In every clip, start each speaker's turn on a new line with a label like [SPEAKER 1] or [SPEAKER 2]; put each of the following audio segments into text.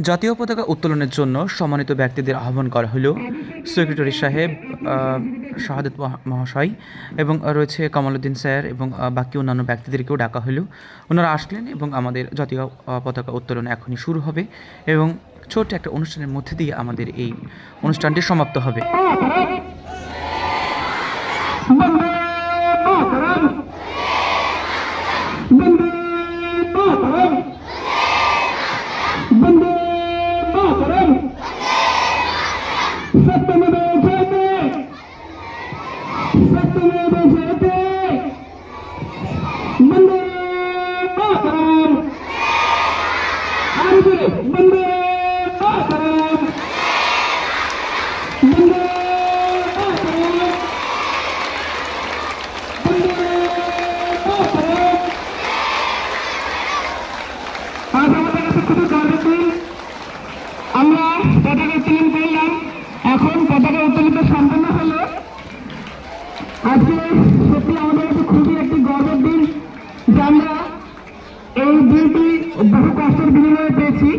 [SPEAKER 1] জাতীয় পতাকা উত্তোলনের জন্য সম্মানিত ব্যক্তিদের আহ্বান করা হলো সেক্রেটারি সাহেব শাহাদত মহা- মহাশয় এবং রয়েছে কামালউদ্দিন স্যার এবং বাকি অন্যান্য ব্যক্তিদেরকেও ডাকা হলো। ওনারা আসলেন এবং আমাদের জাতীয় পতাকা উত্তোলন এখনই শুরু হবে এবং ছোট্ট একটা অনুষ্ঠানের মধ্যে দিয়ে আমাদের এই অনুষ্ঠানটি সমাপ্ত হবে।
[SPEAKER 2] আমরা পতাকা উত্তোলন করলাম। এখন পতাকা উত্তোলিত সম্পন্ন হলো। আজকে সত্যি আমাদের খুবই একটি গর্বের দিন যে এই দিনটি বহু কষ্টের বিনিময়ে পেয়েছি।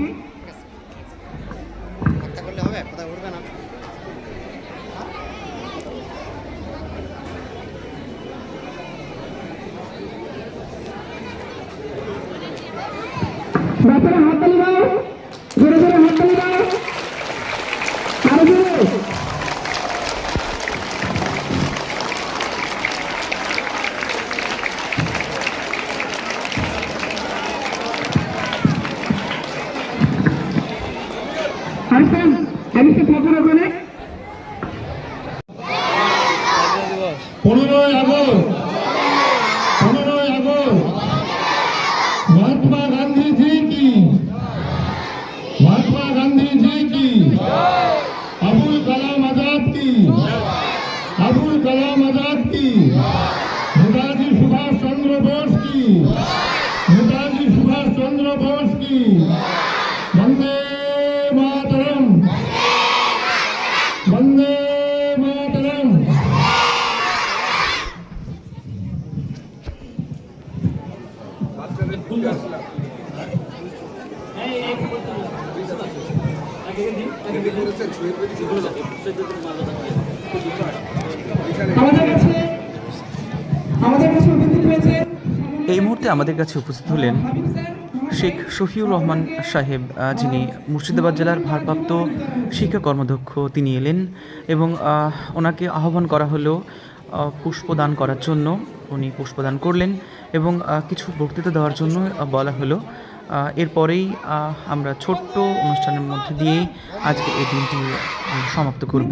[SPEAKER 2] হারিসে ঠাকুর ওখানে
[SPEAKER 3] পনেরোই আগস্ট পনেরোই আগস্ট, মহাত্মা গান্ধী জি কি? মহাত্মা গান্ধী জি কি? আবুল কালাম আজাদ কি? আবুল কালাম আজাদ কি? নেতাজি সুভাষ চন্দ্র বোস কি? নেতাজি সুভাষ চন্দ্র বোস কি?
[SPEAKER 1] এই মুহূর্তে আমাদের কাছে উপস্থিত হলেন শেখ শফিউর রহমান সাহেব যিনি মুর্শিদাবাদ জেলার ভারপ্রাপ্ত শিক্ষা কর্মদক্ষ তিনি এলেন এবং ওনাকে আহ্বান করা হলো পুষ্পদান করার জন্য। উনি পুষ্পদান করলেন। এবং কিছু বক্তৃতা দেওয়ার জন্য বলা হলো। এরপরেই আমরা ছোট্ট অনুষ্ঠানের মধ্যে দিয়ে আজকে এই দিনটি সমাপ্ত করব।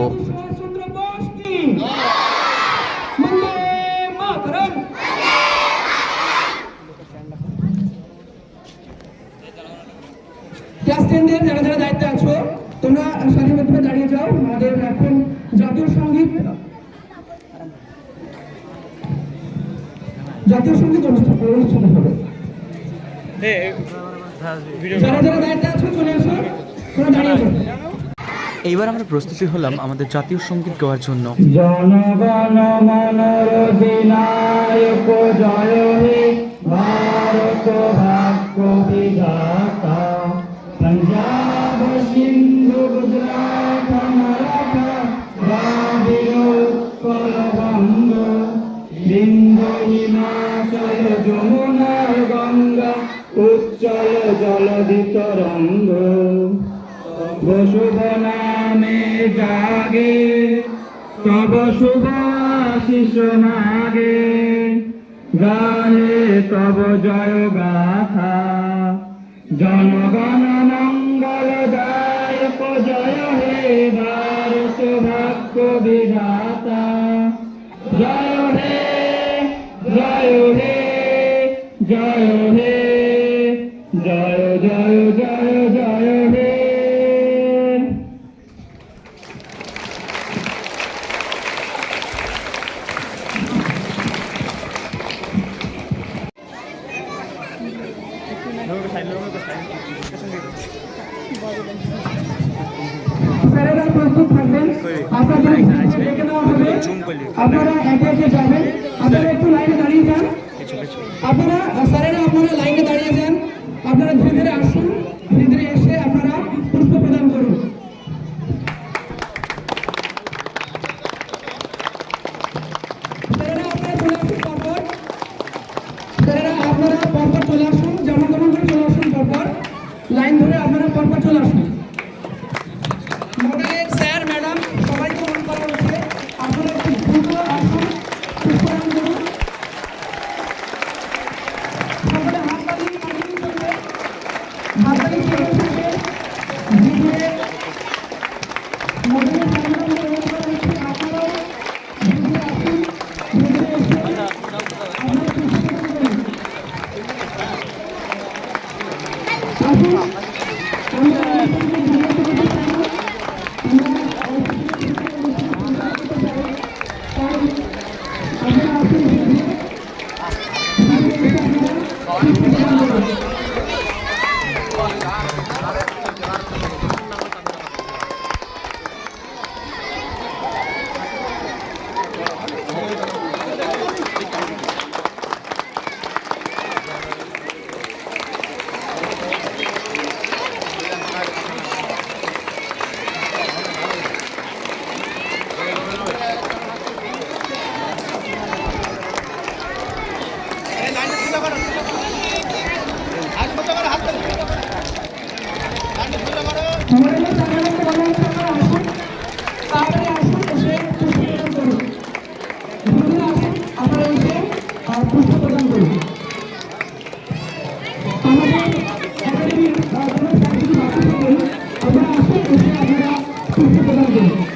[SPEAKER 2] দায়িত্বে আছো, তোমরা দাঁড়িয়ে যাও। আমাদের জাতীয় সংগীত অনুষ্ঠান অনুষ্ঠিত হবে। যারা যারা দায়িত্বে আছো চলে এসো তোমরা দাঁড়িয়ে
[SPEAKER 1] এইবার আমরা প্রস্তুতি হলাম আমাদের জাতীয় সংগীত গাওয়ার জন্য।
[SPEAKER 2] জনগণ মনর বিনায়ক জয় হে ভারত ভাগ্য শুভ নামে জাগে, তব শুভ আশিস মাগে গানে তব জয় গাথা জনগণ মঙ্গল দায়ক জয় হে ভারত ভাগ্য বিধাতা জয় হে জয় হে জয় হে, জয় জয় স্যারেরা প্রস্তুত থাকবেন হবে আপনারা একে যাবেন আপনারা একটু লাইনে দাঁড়িয়ে যান আপনারা স্যারেরা আপনারা লাইনে দাঁড়িয়ে যান। আপনারা ধীরে ধীরে আসুন, ধীরে ধীরে এসে আপনারা লাইন ধরে আপনারা পরপর চলে আসুন। আপনারা